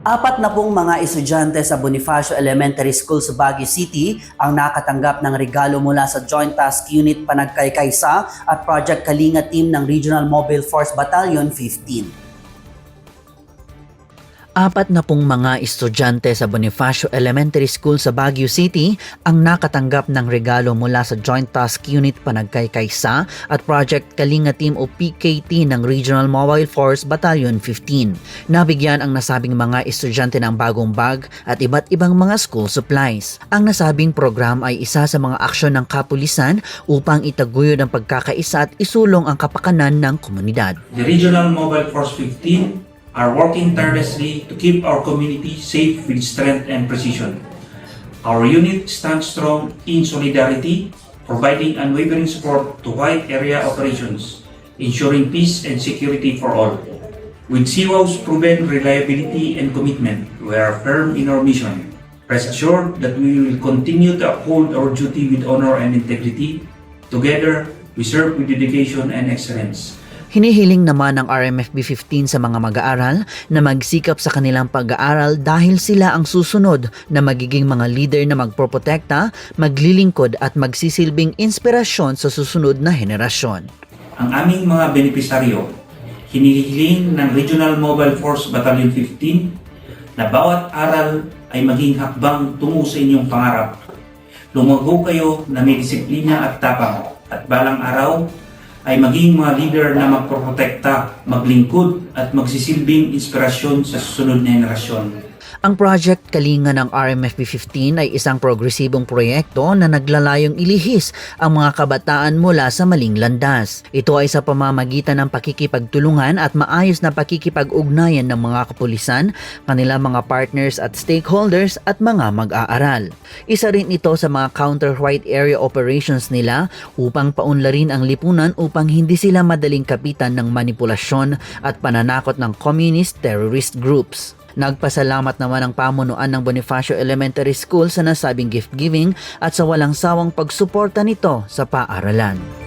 Apat na pong mga estudyante sa Bonifacio Elementary School sa Baguio City ang nakatanggap ng regalo mula sa Joint Task Unit Panagkaykaysa at Project Kalinga Team ng Regional Mobile Force Battalion 15. Apat na pong mga estudyante sa Bonifacio Elementary School sa Baguio City ang nakatanggap ng regalo mula sa Joint Task Unit Panagkaykaysa at Project Kalinga Team o PKT ng Regional Mobile Force Battalion 15. Nabigyan ang nasabing mga estudyante ng bagong bag at iba't ibang mga school supplies. Ang nasabing program ay isa sa mga aksyon ng kapulisan upang itaguyod ang pagkakaisa at isulong ang kapakanan ng komunidad. The Regional Mobile Force 15 are working tirelessly to keep our community safe with strength and precision. Our unit stands strong in solidarity, providing unwavering support to wide area operations, ensuring peace and security for all. With CWAW's proven reliability and commitment, we are firm in our mission. Rest assured that we will continue to uphold our duty with honor and integrity. Together, we serve with dedication and excellence. Hinihiling naman ng RMFB 15 sa mga mag-aaral na magsikap sa kanilang pag-aaral dahil sila ang susunod na magiging mga leader na magproprotekta, maglilingkod at magsisilbing inspirasyon sa susunod na henerasyon. Ang aming mga benepisaryo, hinihiling ng Regional Mobile Force Battalion 15 na bawat aral ay maging hakbang tungo sa inyong pangarap. Lumago kayo na may disiplina at tapang at balang araw ay maging mga leader na magproprotekta, maglingkod at magsisilbing inspirasyon sa susunod na henerasyon. Ang Project Kalinga ng RMFB 15 ay isang progresibong proyekto na naglalayong ilihis ang mga kabataan mula sa maling landas. Ito ay sa pamamagitan ng pakikipagtulungan at maayos na pakikipag-ugnayan ng mga kapulisan, kanilang mga partners at stakeholders at mga mag-aaral. Isa rin ito sa mga counter-white area operations nila upang paunlarin ang lipunan upang hindi sila madaling kapitan ng manipulasyon at pananakot ng communist terrorist groups. Nagpasalamat naman ang pamunuan ng Bonifacio Elementary School sa nasabing gift giving at sa walang sawang pagsuporta nito sa paaralan.